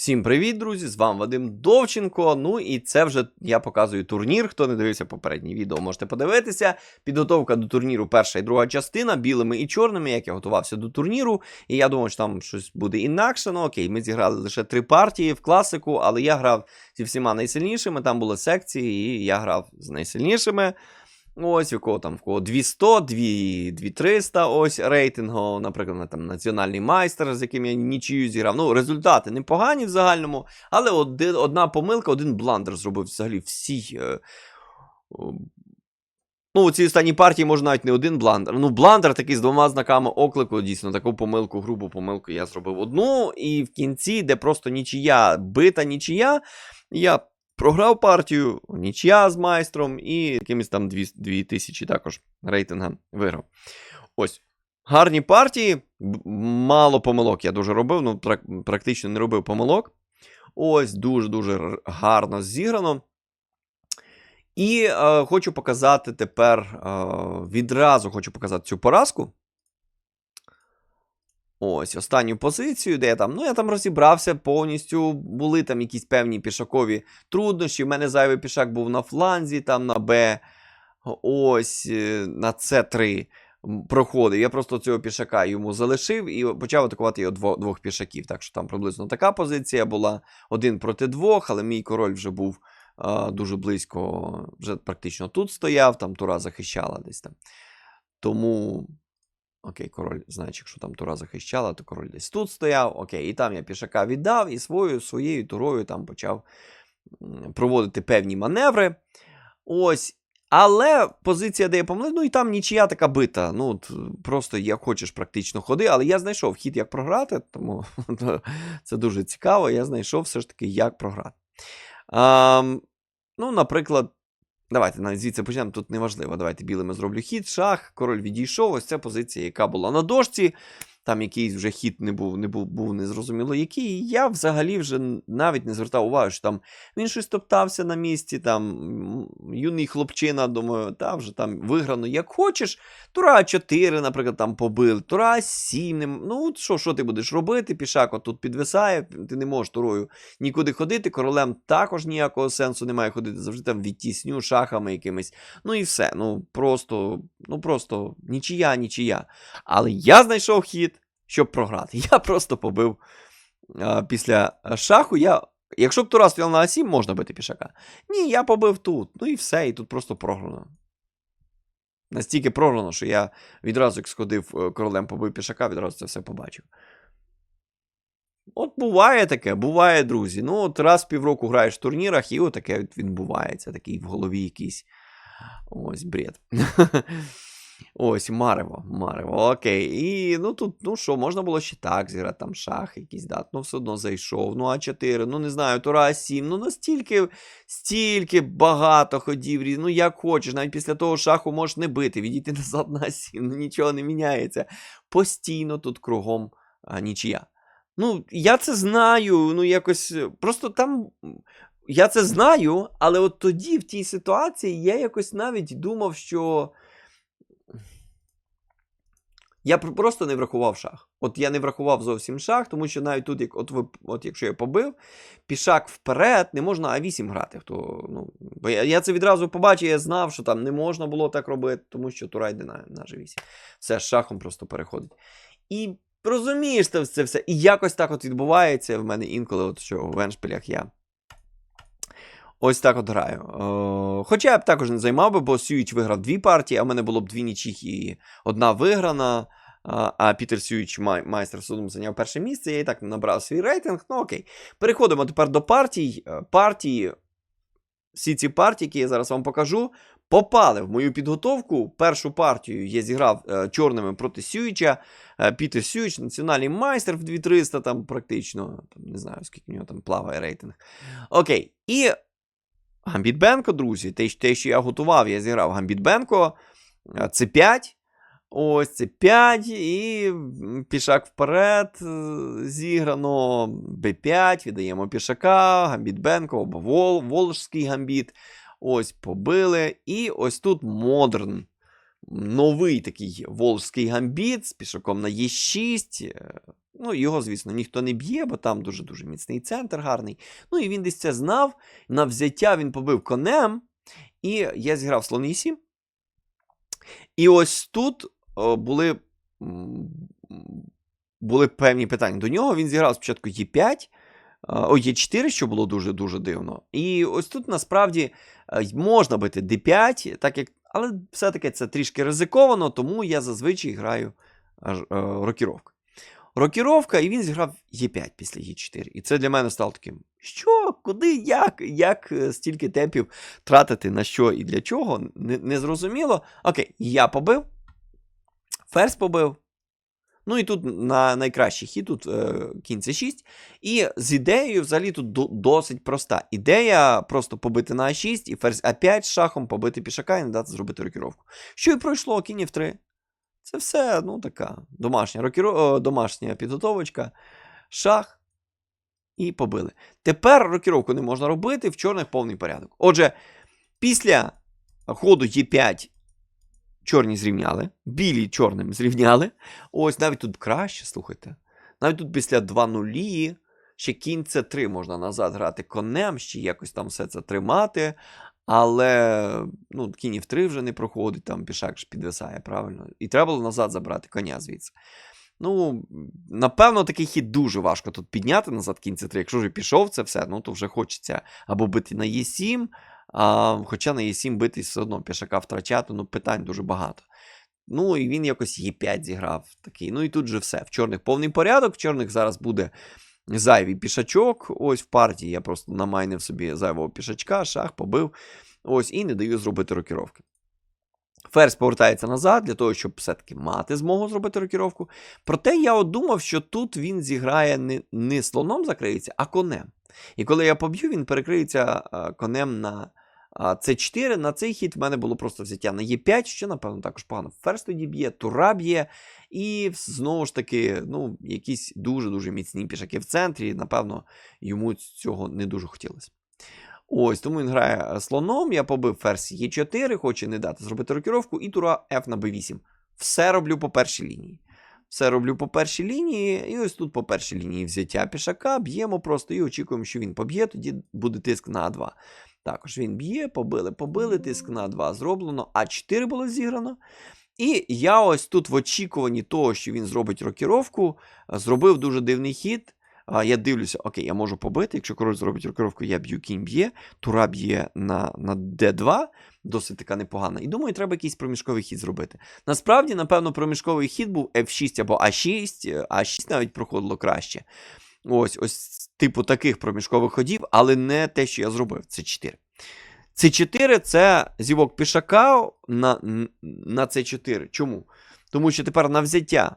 Всім привіт, друзі! З вами Вадим Довченко. Ну і це вже я показую турнір. Хто не дивився попереднє відео, можете подивитися. Підготовка до турніру, перша і друга частина, білими і чорними, як я готувався до турніру. І я думав, що там щось буде інакше. Ну окей, ми зіграли лише три партії в класику, але я грав зі всіма найсильнішими. Там були секції, і я грав з найсильнішими. Ось, у кого там в кого 200, 2300 ось рейтингу, наприклад, там національний майстер, з яким я нічию зіграв. Ну, результати непогані в загальному, але один, одна помилка, один бландер зробив взагалі всі. Е, о, ну, у цій останній партії може навіть не один бландер. Ну, бландер такий з двома знаками оклику, дійсно, таку помилку, грубу помилку я зробив одну. І в кінці, де просто нічия, бита нічия, я програв партію, нічия з майстром і якимось там 2000 також рейтинга виграв. Ось. Гарні партії, мало помилок я дуже робив, ну практично не робив помилок. Ось дуже-дуже гарно зіграно. І е, хочу показати тепер е, відразу хочу показати цю поразку. Ось останню позицію, де я там. Ну, я там розібрався повністю. Були там якісь певні пішакові труднощі. У мене зайвий пішак був на фланзі, там на Б. Ось е, на С3 проходив. Я просто цього пішака йому залишив і почав атакувати його дво, двох пішаків. Так що там приблизно така позиція була один проти двох, але мій король вже був а, дуже близько, вже практично тут стояв, там Тура захищала десь там. Тому. Окей, король, знаєш, якщо там тура захищала, то король десь тут стояв. Окей, і там я пішака віддав, і свою, своєю турою там почав проводити певні маневри. Ось. Але позиція, де я помилив, ну і там нічия така бита. Ну, просто як хочеш практично ходи, але я знайшов хід, як програти, тому це дуже цікаво. Я знайшов все ж таки, як програти. А, ну, наприклад, давайте навіть звідси почнемо. Тут неважливо. Давайте білими зроблю хід, шах, король відійшов. Ось ця позиція, яка була на дошці. Там якийсь вже хід не був, не був, був незрозуміло який. Я взагалі вже навіть не звертав уваги, що там він щось топтався на місці, там юний хлопчина, думаю, та вже там виграно, як хочеш. Тура 4, наприклад, там побив, Тура 7. не Ну, що, що ти будеш робити? Пішак отут підвисає, ти не можеш турою нікуди ходити. Королем також ніякого сенсу немає ходити, завжди там відтісню шахами якимись. Ну і все. Ну просто, ну просто нічия, нічия. Але я знайшов хід, щоб програти. Я просто побив а, після шаху. Я, якщо б Тура стояла на А7, можна бити пішака. Ні, я побив тут. Ну і все, і тут просто програно. Настільки програно, що я відразу, як сходив е, королем побив пішака, відразу це все побачив. От буває таке, буває, друзі. Ну, от раз в півроку граєш в турнірах, і от таке от відбувається, такий в голові якийсь. Ось бред. Ось, Марево, Марево, окей. І ну тут, ну що, можна було ще так зіграти, там шах якийсь дат, ну все одно зайшов. Ну, А4, ну не знаю, Тура А7, ну настільки, стільки багато ходів, ну як хочеш, навіть після того шаху можеш не бити, відійти назад на А7, ну нічого не міняється. Постійно тут кругом а, нічия. Ну, я це знаю, ну якось. е, Просто там. Я це знаю, але от тоді, в тій ситуації, я якось навіть думав, що. Я просто не врахував шах. От я не врахував зовсім шах, тому що навіть тут, як, от, ви, от якщо я побив, пішак вперед, не можна А8 грати. Хто, ну, бо я, я це відразу побачив, я знав, що там не можна було так робити, тому що Тура йде на, на G8. Все, з шахом просто переходить. І розумієш це, все. І якось так от відбувається в мене інколи, от що в еншпилях я. Ось так от граю. Е, хоча я б також не займав би, бо Сюїч виграв дві партії, а в мене було б дві нічих і одна виграна. А, Пітер Сюїч, май, майстер судом, зайняв перше місце. Я і так набрав свій рейтинг. Ну окей. Переходимо тепер до партій. Е, Партії, всі ці партії, які я зараз вам покажу, попали в мою підготовку. Першу партію я зіграв е, чорними проти Сюїча. Е, Пітер Сюїч, національний майстер в 2300, там практично, там, не знаю, скільки в нього там плаває рейтинг. Окей. І Гамбіт Бенко, друзі, те, те, що я готував, я зіграв Гамбіт Бенко. е, Це 5. Ось це 5. І пішак вперед. е, Зіграно Б5. Віддаємо пішака, Гамбіт Бенко, або Вол, Волжський гамбіт. Ось побили. І ось тут модерн. Новий такий волжський гамбіт з пішаком на Е6. Е, Ну, його, звісно, ніхто не б'є, бо там дуже-дуже міцний центр гарний. Ну і він десь це знав. На взяття він побив конем. І я зіграв слон Е7. І ось тут о, були, були певні питання. До нього він зіграв спочатку Е5, о, Е4, що було дуже-дуже дивно. І ось тут насправді е, можна бити D5, так як, але все-таки це трішки ризиковано, тому я зазвичай граю е, рокіровку. Рокіровка, і він зіграв Е5 після Е4. І це для мене стало таким: що, куди, як, як е, стільки темпів тратити на що і для чого? Не, не зрозуміло. Окей, я побив, ферзь побив. Ну і тут на найкращий хід, тут е, кінь це 6. І з ідеєю взагалі тут до, досить проста. Ідея просто побити на А6 і ферзь А5 з шахом побити пішака і не дати зробити рокіровку. Що і пройшло, кінь F3. Це все, ну, така домашня рокіро... домашня підготовочка, шах і побили. Тепер рокіровку не можна робити, в чорних повний порядок. Отже, після ходу Е5 чорні зрівняли, білі чорним зрівняли. Ось навіть тут краще, слухайте. Навіть тут після 2 нулі, ще кінь С3 можна назад грати конем, ще якось там все це тримати. Але ну, кінь в 3 вже не проходить, там пішак ж підвисає, правильно. І треба було назад забрати коня звідси. Ну, напевно, такий хід дуже важко тут підняти назад кінь С3. Якщо вже пішов це все, ну то вже хочеться або бити на Е7, а, хоча на Е7 бити все одно пішака втрачати, ну питань дуже багато. Ну, і він якось Е5 зіграв такий. Ну і тут же все. В чорних повний порядок. В чорних зараз буде зайвий пішачок. Ось в партії я просто намайнив собі зайвого пішачка, шах побив. Ось, і не даю зробити рокіровки. Ферзь повертається назад для того, щоб все-таки мати змогу зробити рокіровку. Проте я от думав, що тут він зіграє не, не слоном закриється, а конем. І коли я поб'ю, він перекриється конем на С4. На цей хід в мене було просто взяття на Е5, що, напевно, також погано. Ферзь тоді б'є, тура б'є. І знову ж таки, ну, якісь дуже-дуже міцні пішаки в центрі. Напевно, йому цього не дуже хотілося. Ось, тому він грає слоном. Я побив ферзь Е4, хоче не дати зробити рокіровку, і тура F на B8. Все роблю по першій лінії. Все роблю по першій лінії, і ось тут по першій лінії взяття пішака, б'ємо просто і очікуємо, що він поб'є, тоді буде тиск на А2. Також він б'є, побили, побили, тиск на А2 зроблено, А4 було зіграно. І я ось тут в очікуванні того, що він зробить рокіровку, зробив дуже дивний хід. Я дивлюся, окей, я можу побити. Якщо король зробить рокіровку, я б'ю кінь б'є, тура б'є на на d2, досить така непогана. І думаю, треба якийсь проміжковий хід зробити. Насправді, напевно, проміжковий хід був F6 або А6, А6 навіть проходило краще. Ось ось типу таких проміжкових ходів, але не те, що я зробив. Це 4. С4 це зівок пішака на на С4. Чому? Тому що тепер на взяття.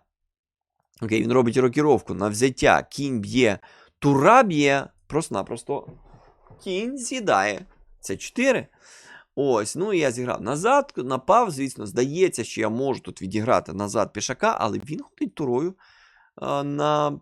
Окей, він робить рокіровку на взяття, кінь б'є, тура б'є, просто-напросто кінь з'їдає. С4. Ось, ну і я зіграв назад, напав, звісно, здається, що я можу тут відіграти назад пішака, але він ходить турою на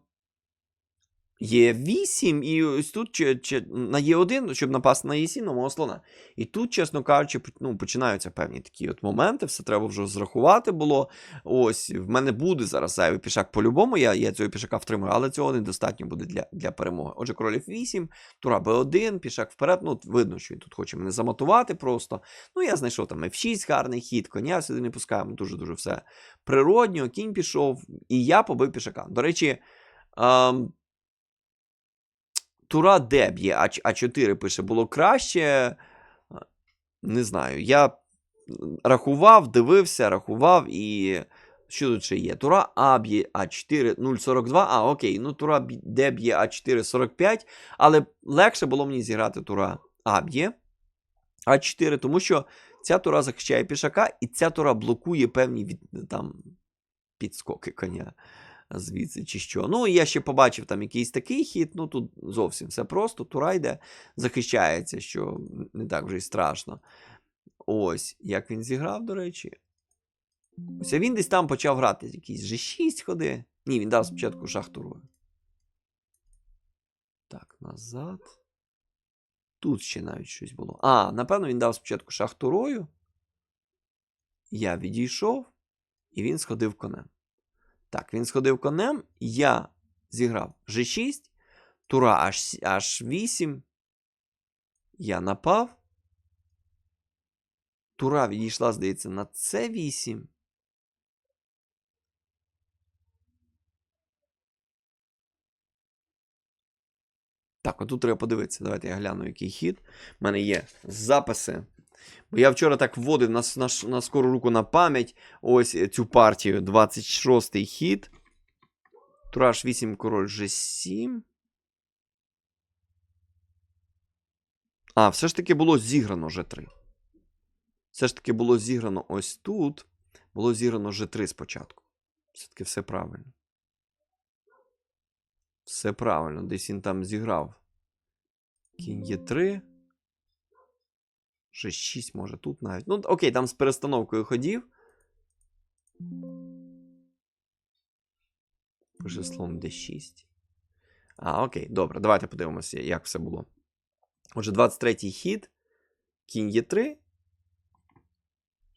Є 8, і ось тут чи, чи, на Є1, щоб напасти на Є7 на мого слона. І тут, чесно кажучи, ну, починаються певні такі от моменти, все треба вже зрахувати було. Ось, в мене буде зараз зайвий пішак по-любому, я я цього пішака втримую, але цього недостатньо буде для для перемоги. Отже, король F8, тура Б1, пішак вперед. Ну, видно, що він тут хоче мене заматувати просто. Ну, я знайшов там F6, гарний хід, коня сюди не пускаємо, дуже-дуже все природньо, кінь пішов, і я побив пішака. До речі, ем, Тура де б'є, А4 пише, було краще. Не знаю. Я рахував, дивився, рахував і. Що тут ще є? Тура А б'є А4 0,42. А, окей, ну Тура Д б'є А4 45, але легше було мені зіграти Тура А б'є А4, тому що ця тура захищає пішака, і ця тура блокує певні від, там, підскоки коня звідси чи що. Ну, я ще побачив там якийсь такий хід, ну тут зовсім все просто. Тура йде, захищається, що не так вже й страшно. Ось, як він зіграв, до речі. Ось він десь там почав грати якісь G6 ходи. Ні, він дав спочатку шахтурою. Так, назад. Тут ще навіть щось було. А, напевно, він дав спочатку шахтурою. Я відійшов, і він сходив конем. Так, він сходив конем, я зіграв G6, тура аж, аж 8. Я напав. Тура відійшла, здається, на С8. Так, отут треба подивитися. Давайте я гляну, який хід. У мене є записи. Бо я вчора так вводив на, на, на скору руку на пам'ять ось е, цю партію. 26-й хід. Тураж 8, король G7. А, все ж таки було зіграно G3. Все ж таки було зіграно ось тут. Було зіграно G3 спочатку. Все-таки все правильно. Все правильно. Десь він там зіграв. Кінь Є3. G6, може, тут навіть. Ну, окей, там з перестановкою ходів. Пише слон D6. А, окей, добре, давайте подивимося, як все було. Отже, 23-й хід. Кінь Є3.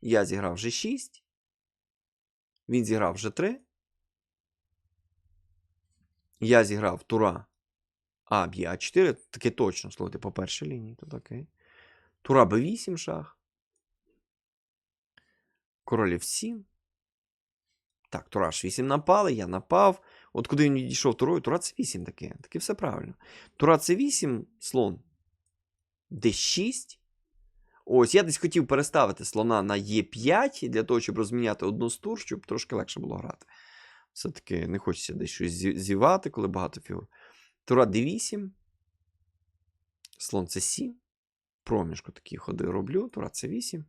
Я зіграв G6. Він зіграв G3. Я зіграв Тура. А, б'є А4. Таке точно, слухайте, по першій лінії. Тут окей. Тура Б8 шах. Король F7. Так, Тура H8 напали, я напав. От куди він відійшов турою, Тура С8 таке. Таке все правильно. Тура С8, слон. D6. Ось, я десь хотів переставити слона на Е5 для того, щоб розміняти одну з тур, щоб трошки легше було грати. Все-таки не хочеться десь щось зівати, коли багато фігур. Тура D8. Слон С7. Проміжку такі ходи роблю. Тура С8.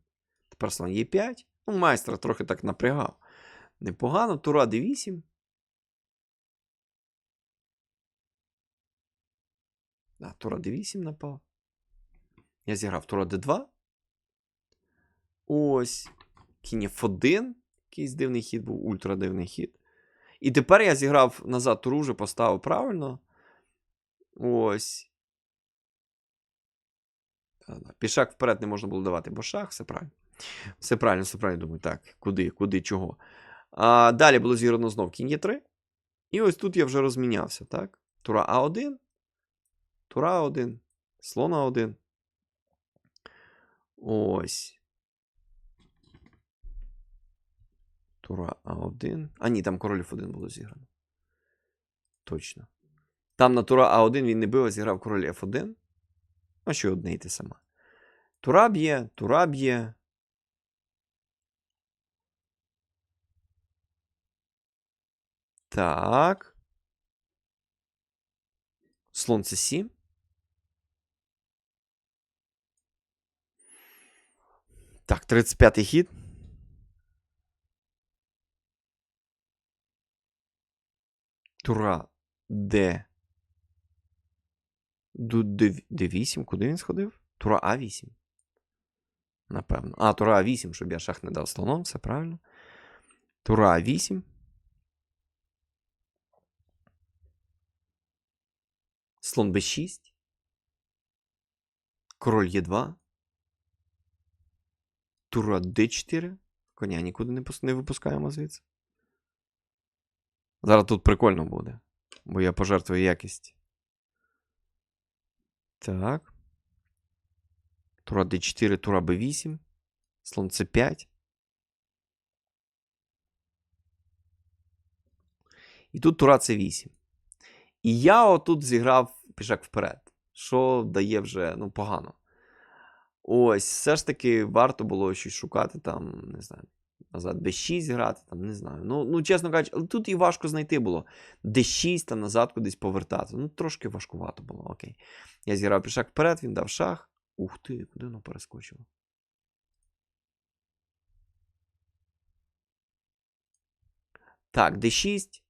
Тепер слон Е5. Ну, майстра трохи так напрягав. Непогано. Тура D8. Да, Тура D8 напав. Я зіграв Тура D2. Ось. Кінь F1. Якийсь дивний хід був, ультра дивний хід. І тепер я зіграв назад туру, вже поставив правильно. Ось. Та-да. Пішак вперед не можна було давати, бо шах, все правильно. Все правильно, все правильно думаю. Так, куди, куди, чого. А, далі було зіграно знов кінь Є3. І ось тут я вже розмінявся, так? Тура А1. Тура А1. Слон А1. Ось. Тура А1. А ні, там король F1 було зіграно. Точно. Там на Тура А1 він не бив, а зіграв король F1. А що одне й те саме. Тура б'є. Так. Слон С7. Так, 35-й хід. Тура Д. Ду- Д- Д8. Куди він сходив? Тура А8. Напевно. А, Тура А8, щоб я шах не дав слоном, все правильно. Тура А8. Слон Б6. Король Е2. Тура Д4. Коня нікуди не, не випускаємо звідси. Зараз тут прикольно буде. Бо я пожертвую якість. Так. Тура D4, тура B8. Слон C5. І тут тура C8. І я отут зіграв пішак вперед. Що дає вже ну, погано. Ось, все ж таки, варто було щось шукати там, не знаю, назад B6 грати, там, не знаю. Ну, ну чесно кажучи, тут і важко знайти було. D6 там назад кудись повертати. Ну, трошки важкувато було, окей. Я зіграв пішак вперед, він дав шах. Ух ти, куди воно перескочило? Так, D6.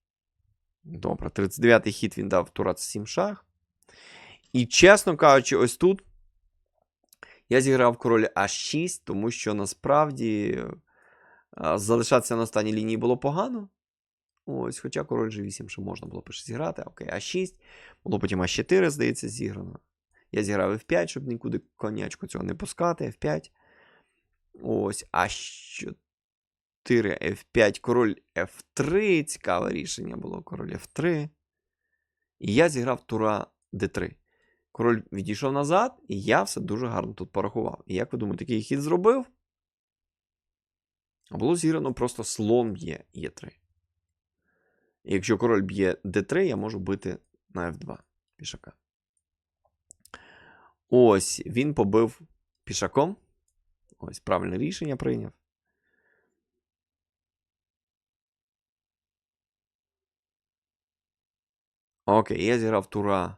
Добре, 39-й хід він дав тура 7 шах. І, чесно кажучи, ось тут я зіграв король А6, тому що насправді залишатися на останній лінії було погано. Ось, хоча король G8 ще можна було перше зіграти. Окей, А6. Було потім А4, здається, зіграно. Я зіграв F5, щоб нікуди конячку цього не пускати. F5. Ось, А4. F5, король F3. Цікаве рішення було король F3. І я зіграв тура D3. Король відійшов назад, і я все дуже гарно тут порахував. І як ви думаєте, який хід зробив? А було зіграно просто слон б'є Е3. І якщо король б'є d3, я можу бити на f2 пішака. Ось він побив пішаком. Ось правильне рішення прийняв. Окей, я зіграв тура.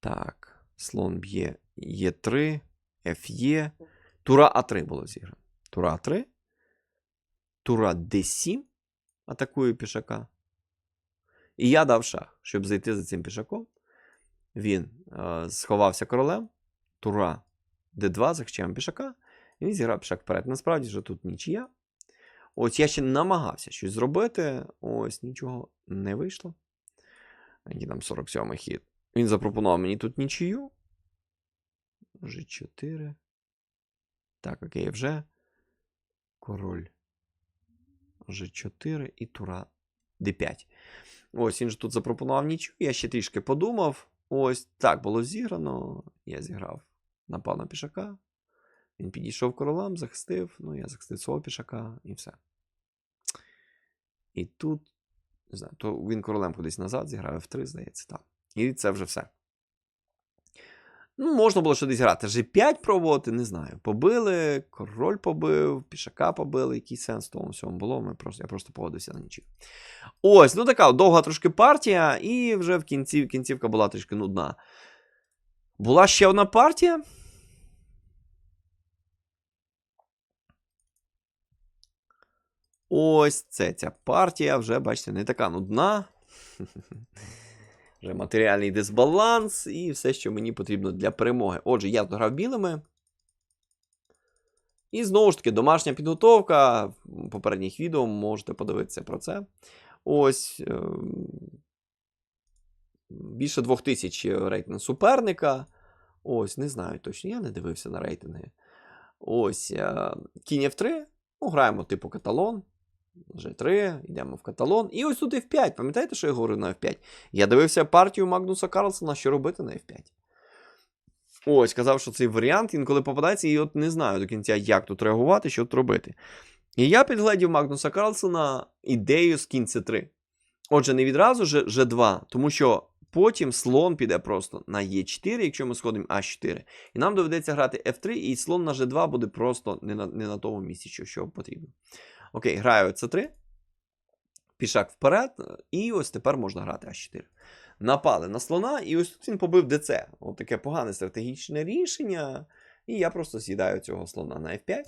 Так, слон б'є Е3, Ф'є. Тура А3 було зіграно. Тура А3. Тура d7 атакує пішака. І я дав шах, щоб зайти за цим пішаком. Він е, сховався королем. Тура d2 захищаємо пішака. І він зіграв пішак вперед. Насправді ж тут нічия. Ось я ще намагався щось зробити. Ось нічого не вийшло. Який там 47 хід. Він запропонував мені тут нічию. G4. Так, окей, вже. Король. G4 і тура D5. Ось він ж тут запропонував нічого. Я ще трішки подумав. Ось так було зіграно. Я зіграв напав на пішака. Він підійшов королем, захистив. Ну, я захистив свого пішака і все. І тут, не знаю, то він королем кудись назад зіграв F3, здається, так. І це вже все. Ну, можна було ще десь грати. G5 пробувати, не знаю. Побили, король побив, пішака побили. Який сенс в тому всьому було? Ми просто, Я просто погодився на нічого. Ось, ну така довга трошки партія, і вже в кінці, кінцівка була трішки нудна. Була ще одна партія. Ось це ця партія вже, бачите, не така нудна. Вже матеріальний дисбаланс і все, що мені потрібно для перемоги. Отже, я грав білими. І знову ж таки, домашня підготовка. Попередніх відео можете подивитися про це. Ось. Е більше 2000 рейтинг суперника. Ось, не знаю точно, я не дивився на рейтинги. Ось. Е кінь F3. Ну, граємо типу каталон. G3, йдемо в каталон. І ось тут F5. Пам'ятаєте, що я говорив на F5? Я дивився партію Магнуса Карлсона, що робити на F5. Ось, казав, що цей варіант інколи попадається, і от не знаю до кінця, як тут реагувати, що тут робити. І я підгледів Магнуса Карлсона ідею з кінця 3. Отже, не відразу G2, тому що потім слон піде просто на Е4, якщо ми сходимо А4. І нам доведеться грати F3, і слон на G2 буде просто не на не на тому місці, що, що потрібно. Окей, граю С3. Пішак вперед. І ось тепер можна грати А4. Напали на слона, і ось тут він побив ДЦ. От таке погане стратегічне рішення. І я просто з'їдаю цього слона на F5.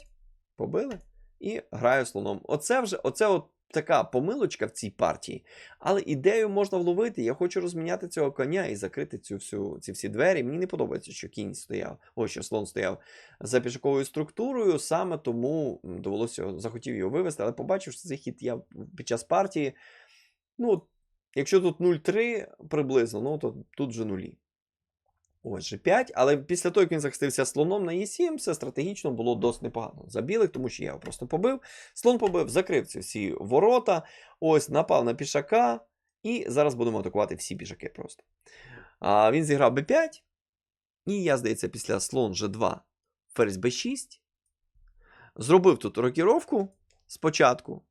Побили. І граю слоном. Оце вже оце от така помилочка в цій партії. Але ідею можна вловити. Я хочу розміняти цього коня і закрити цю всю, ці всі двері. Мені не подобається, що кінь стояв, ось що слон стояв за пішаковою структурою. Саме тому довелося захотів його вивести, але побачив, що цей хід я під час партії. Ну, якщо тут 0,3 приблизно, ну то тут вже нулі. Ось G5, але після того, як він захистився слоном на Е7, все стратегічно було досить непогано за білих, тому що я його просто побив. Слон побив, закрив ці всі ворота, ось напав на пішака, і зараз будемо атакувати всі пішаки просто. А, Він зіграв b5. І я, здається, після слон G2 ферзь b6. Зробив тут рокіровку спочатку.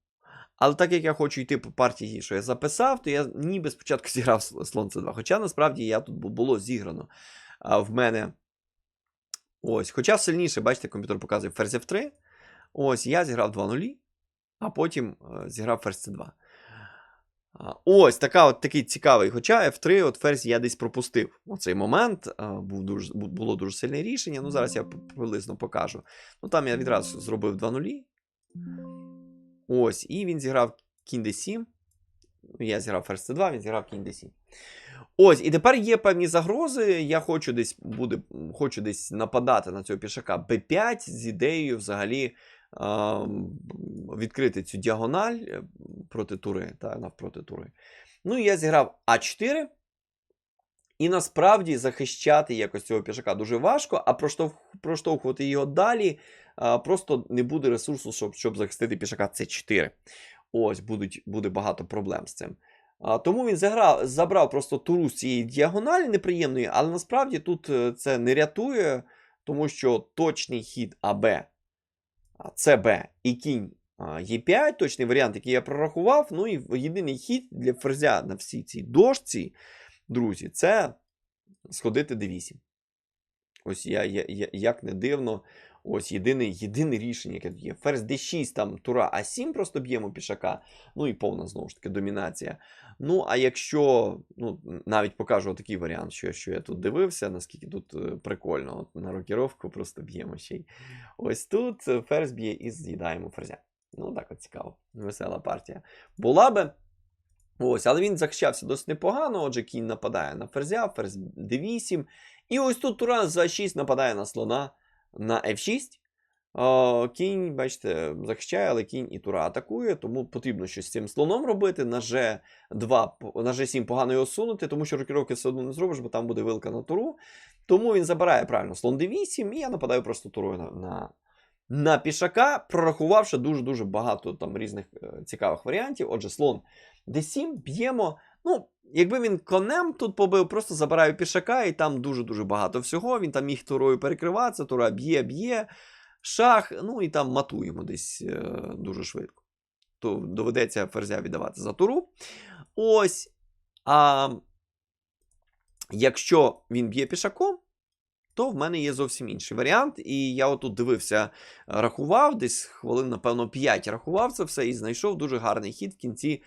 Але так як я хочу йти по партії, що я записав, то я ніби спочатку зіграв слон c 2 Хоча насправді я тут було зіграно а, в мене. Ось. Хоча сильніше, бачите, комп'ютер показує ферзь F3. Ось, я зіграв 2 нулі, а потім а, зіграв ферзь C2. А, ось така от такий цікавий. Хоча F3 от ферзь я десь пропустив. Оцей момент а, був дуже, було дуже сильне рішення. Ну, зараз я приблизно покажу. Ну, Там я відразу зробив 2 нулі. Ось, і він зіграв кінь d7. Я зіграв ферзь c2, він зіграв кінь d7. Ось, і тепер є певні загрози. Я хочу десь буде, хочу десь нападати на цього пішака b5 з ідеєю взагалі а, відкрити цю діагональ проти тури, та, навпроти тури. Ну, і я зіграв А4. І насправді захищати якось цього пішака дуже важко, а проштовхувати його далі просто не буде ресурсу, щоб, щоб захистити пішака С4. Ось, будуть, буде багато проблем з цим. А, тому він заграв, забрав просто туру з цієї діагоналі неприємної, але насправді тут е, це не рятує, тому що точний хід АБ, ЦБ і кінь а, Е5, точний варіант, який я прорахував. Ну і єдиний хід для ферзя на всій цій дошці, друзі, це сходити d8. Ось я, я, я як не дивно, ось єдине, єдине рішення, яке є. Ферзь d6, там тура А7 просто б'ємо пішака. Ну і повна знову ж таки домінація. Ну, а якщо, ну, навіть покажу такий варіант, що, що я тут дивився, наскільки тут е, прикольно. От на рокіровку просто б'ємо ще й. Ось тут е, ферзь б'є і з'їдаємо ферзя. Ну, так от цікаво. Весела партія. Була би. Ось, але він захищався досить непогано. Отже, кінь нападає на ферзя, ферзь d8. І ось тут тура за 6 нападає на слона на f6. Кінь, бачите, захищає, але кінь і тура атакує, тому потрібно щось з цим слоном робити. На G2, на G7 погано його сунути, тому що рокіровки все одно не зробиш, бо там буде вилка на туру. Тому він забирає правильно слон d8, і я нападаю просто турою на, на, на пішака, прорахувавши дуже-дуже багато там різних е, цікавих варіантів. Отже, слон d7 б'ємо. Ну, якби він конем тут побив, просто забираю пішака, і там дуже-дуже багато всього. Він там міг турою перекриватися, тура б'є, б'є, шах, ну і там матуємо десь е, дуже швидко. То доведеться ферзя віддавати за туру. Ось. А якщо він б'є пішаком, то в мене є зовсім інший варіант. І я отут дивився, рахував, десь хвилин, напевно, 5 рахував це все і знайшов дуже гарний хід в кінці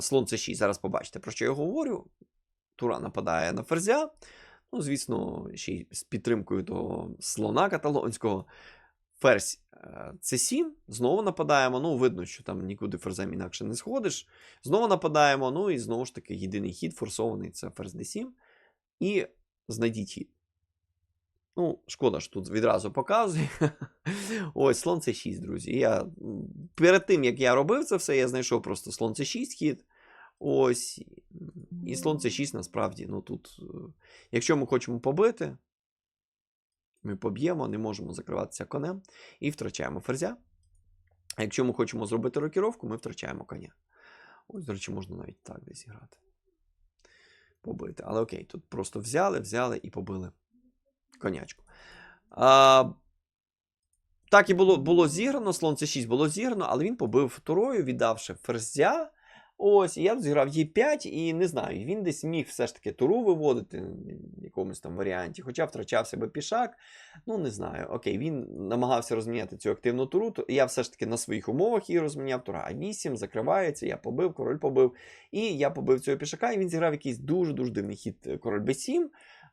слон c6. Зараз побачите, про що я говорю. Тура нападає на ферзя. Ну, звісно, ще й з підтримкою того слона каталонського. Ферзь е, c7, знову нападаємо. Ну, видно, що там нікуди ферзем інакше не сходиш. Знову нападаємо. Ну і знову ж таки, єдиний хід форсований це ферзь d7. І знайдіть хід. Ну, шкода, що тут відразу показує. Ось, слон c 6, друзі. Я, перед тим, як я робив це все, я знайшов просто слон c 6 хід. Ось. І слон c 6 насправді, ну тут, е, якщо ми хочемо побити, ми поб'ємо, не можемо закриватися конем і втрачаємо ферзя. А якщо ми хочемо зробити рокіровку, ми втрачаємо коня. Ось, до речі, можна навіть так десь грати. Побити. Але окей, тут просто взяли, взяли і побили конячку. А, так і було було зіграно, слон c6 було зіграно, але він побив турою, віддавши ферзя. Ось, і я зіграв Е5, і не знаю, він десь міг все ж таки туру виводити в якомусь там варіанті, хоча втрачав себе пішак. Ну, не знаю. Окей, він намагався розміняти цю активну туру. то Я все ж таки на своїх умовах її розміняв. Тура А8 закривається, я побив, король побив. І я побив цього пішака, і він зіграв якийсь дуже-дуже дивний хід е, король Б7.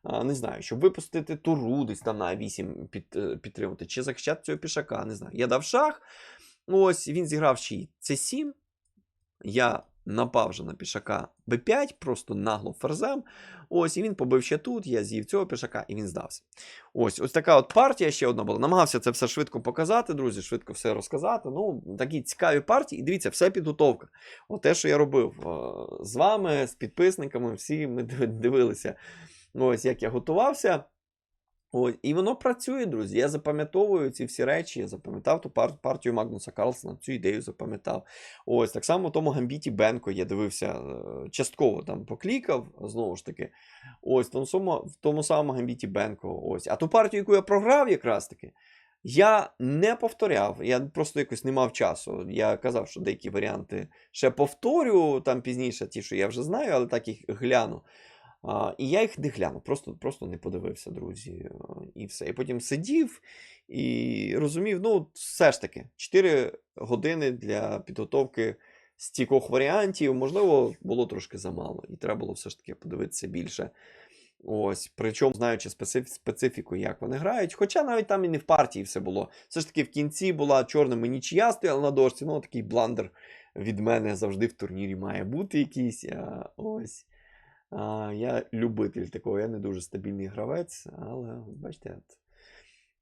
Не знаю, щоб випустити туру десь там на А8 під, е, підтримати, чи захищати цього пішака, не знаю. Я дав шах. Ось він зіграв ще й С7. Я напав вже на пішака Б5, просто нагло ферзем. Ось, і він побив ще тут, я з'їв цього пішака, і він здався. Ось ось така от партія ще одна була. Намагався це все швидко показати, друзі, швидко все розказати. Ну, такі цікаві партії. І дивіться, все підготовка. От те, що я робив е, з вами, з підписниками, всі ми дивилися, ось як я готувався. Ось, і воно працює, друзі. Я запам'ятовую ці всі речі. Я запам'ятав ту пар- партію Магнуса Карлсона, цю ідею запам'ятав. Ось так само в тому гамбіті Бенко я дивився е, частково там поклікав, знову ж таки. Ось тому, самому- в тому самому гамбіті Бенко. Ось. А ту партію, яку я програв, якраз таки, я не повторяв. Я просто якось не мав часу. Я казав, що деякі варіанти ще повторю там пізніше, ті, що я вже знаю, але так їх гляну. І я їх не глянув, просто, просто не подивився, друзі. І все. І потім сидів і розумів, ну, все ж таки, 4 години для підготовки стількох варіантів, можливо, було трошки замало. І треба було все ж таки подивитися більше. Ось, причому знаючи специфіку, як вони грають. Хоча навіть там і не в партії все було. Все ж таки в кінці була чорними нічия стояла на дошці. Ну, такий бландер від мене завжди в турнірі має бути якийсь. Ось. Я любитель такого, я не дуже стабільний гравець, але бачите,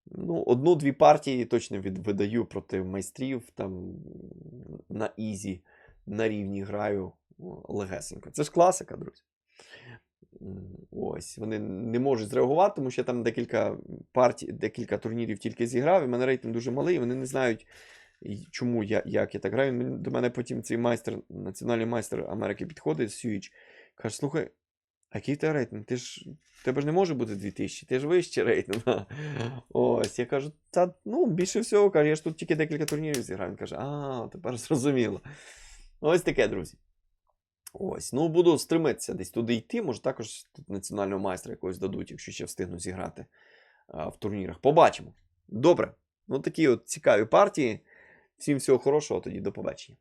ну, одну-дві партії точно видаю проти майстрів там на ізі, на рівні граю легесенько. Це ж класика, друзі. Ось, вони не можуть зреагувати, тому що я там декілька партій, декілька турнірів тільки зіграв, і в мене рейтинг дуже малий, вони не знають, чому я, як я так граю. До мене потім цей майстер, національний майстер Америки підходить, Сюїч, каже: слухай, а який тебе рейтинг? Ти ж тебе ж не може бути 2000, ти ж вищий рейтинг. Ось, я кажу, та ну, більше всього, каже, я ж тут тільки декілька турнірів зіграв. Він каже, а, тепер зрозуміло. Ось таке, друзі. Ось, ну буду стремитися десь туди йти. Може, також тут національного майстра якогось дадуть, якщо ще встигну зіграти а, в турнірах. Побачимо. Добре. Ну такі от цікаві партії. Всім всього хорошого, тоді до побачення.